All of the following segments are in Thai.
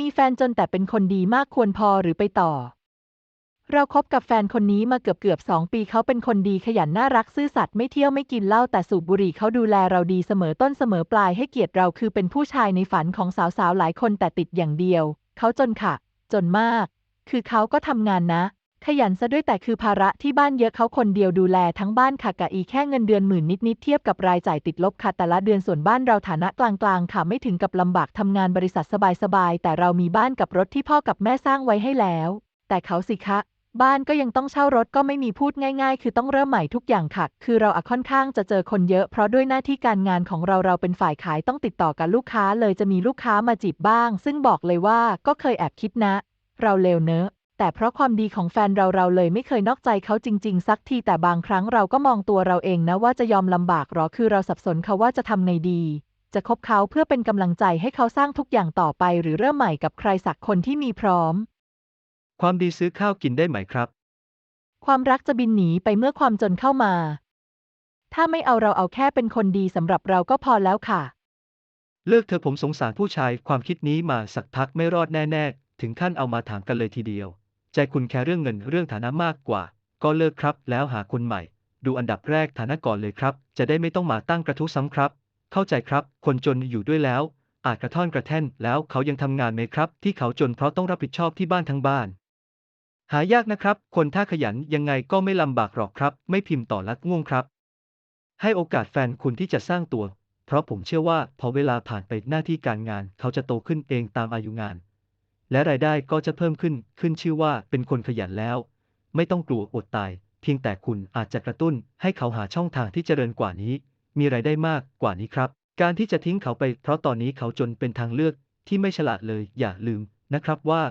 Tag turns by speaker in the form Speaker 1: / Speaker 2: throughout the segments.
Speaker 1: มีแฟนจนแต่เป็นคนดีมากควรพอหรือไปต่อ เราคบกับแฟนคนนี้มาเกือบเกือบสองปีเขาเป็นคนดีขยันน่ารักซื่อสัตย์ไม่เที่ยวไม่กินเหล้าแต่สูบบุหรี่เขาดูแลเราดีเสมอต้นเสมอปลายให้เกียรติเราคือเป็นผู้ชายในฝันของสาวๆหลายคนแต่ติดอย่างเดียว เขาจนค่ะ จนมาก คือเขาก็ทำงานนะ ขยันซะด้วยแต่คือภาระที่บ้านเยอะเขาคนเดียวดูแลทั้งบ้านค่ะกะอีแค่เงินเดือนหมื่นนิดๆเทียบกับรายจ่ายติดลบค่ะแต่ละเดือนส่วนบ้านเราฐานะกลางๆค่ะไม่ถึงกับลำบากทำงานบริษัทสบายๆแต่เรามีบ้านกับรถที่พ่อกับแม่สร้างไว้ให้แล้ว แต่เขาสิคะบ้านก็ยังต้องเช่ารถก็ไม่มีพูดง่าย ๆ คือต้องเริ่มใหม่ทุกอย่างค่ะ คือเราอะค่อนข้างจะเจอคนเยอะ เพราะด้วยหน้าที่การงานของเราเราเป็นฝ่ายขายต้องติดต่อกับลูกค้าเลยจะมีลูกค้ามาจีบบ้าง ซึ่งบอกเลยว่าก็เคยแอบคิดนะ เราเลวเนอะ แต่เพราะความดีของแฟนเราเราเลยไม่เคยนอกใจเขาจริง ๆ สักทีแต่บางครั้งเราก็มองตัวเราเองนะว่าจะยอมลำบากหรอคือเราสับสนเขาว่าจะทำไงดี จะคบเขาเพื่อเป็นกำลังใจให้เขาสร้างทุกอย่างต่อไป หรือเริ่มใหม่กับใครสักคนที่มีพร้อม
Speaker 2: ความดีซื้อข้าวกินได้ไหมครับ
Speaker 1: ความรักจะบินหนีไปเมื่อความจนเข้ามา ถ้าไม่เอาเราเอาแค่เป็นคนดีสำหรับเราก็พอแล้วค่ะ
Speaker 2: เลิกเธอะผมสงสารผู้ชาย ความคิดนี้มาสักพักไม่รอดแน่ ๆ ถึงขั้นเอามาถามกันเลยทีเดียว ใจคุณแค่เรื่องเงินเรื่องฐานะมากกว่า ก็เลิกครับ แล้วหาคนใหม่ ดูอันดับแรกฐานะก่อนเลยครับ จะได้ไม่ต้องมาตั้งกระทู้ซ้ำครับ เข้าใจครับ คนจนอยู่ด้วยแล้ว อาจกระท่อนกระแท่นแล้วเขายังทำงานไหมครับ ที่เขาจนเพราะต้องรับผิดชอบที่บ้านทั้งบ้าน หายากนะครับ คนถ้าขยันยังไงก็ไม่ลำบากหรอกครับ ไม่พิมพ์ต่อลัดง่วงครับ ให้โอกาสแฟนคุณที่จะสร้างตัว เพราะผมเชื่อว่าพอเวลาผ่านไปหน้าที่การงาน เขาจะโตขึ้นเองตามอายุงาน และรายได้ก็จะเพิ่มขึ้น ขึ้นชื่อว่าเป็นคนขยันแล้ว ไม่ต้องกลัวอดตาย เพียงแต่คุณอาจจะกระตุ้นให้เขาหาช่องทางที่เจริญกว่านี้ มีรายได้มากกว่านี้ครับ การที่จะทิ้งเขาไป เพราะตอนนี้เขาจนเป็นทางเลือกที่ไม่ฉลาดเลย อย่าลืมนะครับว่า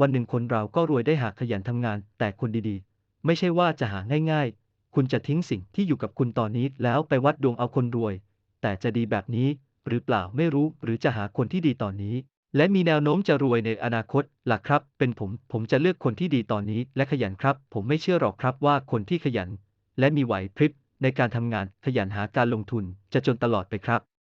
Speaker 2: วันหนึ่งคนเราก็รวยได้หากขยันทำงาน แต่คนดีๆ ไม่ใช่ว่าจะหาง่าย ๆ คุณจะทิ้งสิ่งที่อยู่กับคุณตอนนี้ แล้วไปวัดดวงเอาคนรวย แต่จะดีแบบนี้หรือเปล่าไม่รู้หรือจะหาคนที่ดีตอนนี้ และมีแนวโน้มจะรวยในอนาคตล่ะครับ เป็นผม ผมจะเลือกคนที่ดีตอนนี้และขยันครับ ผมไม่เชื่อหรอกครับว่าคนที่ขยัน และมีไหวพริบในการทำงานขยันหาการลงทุนจะจนตลอดไปครับ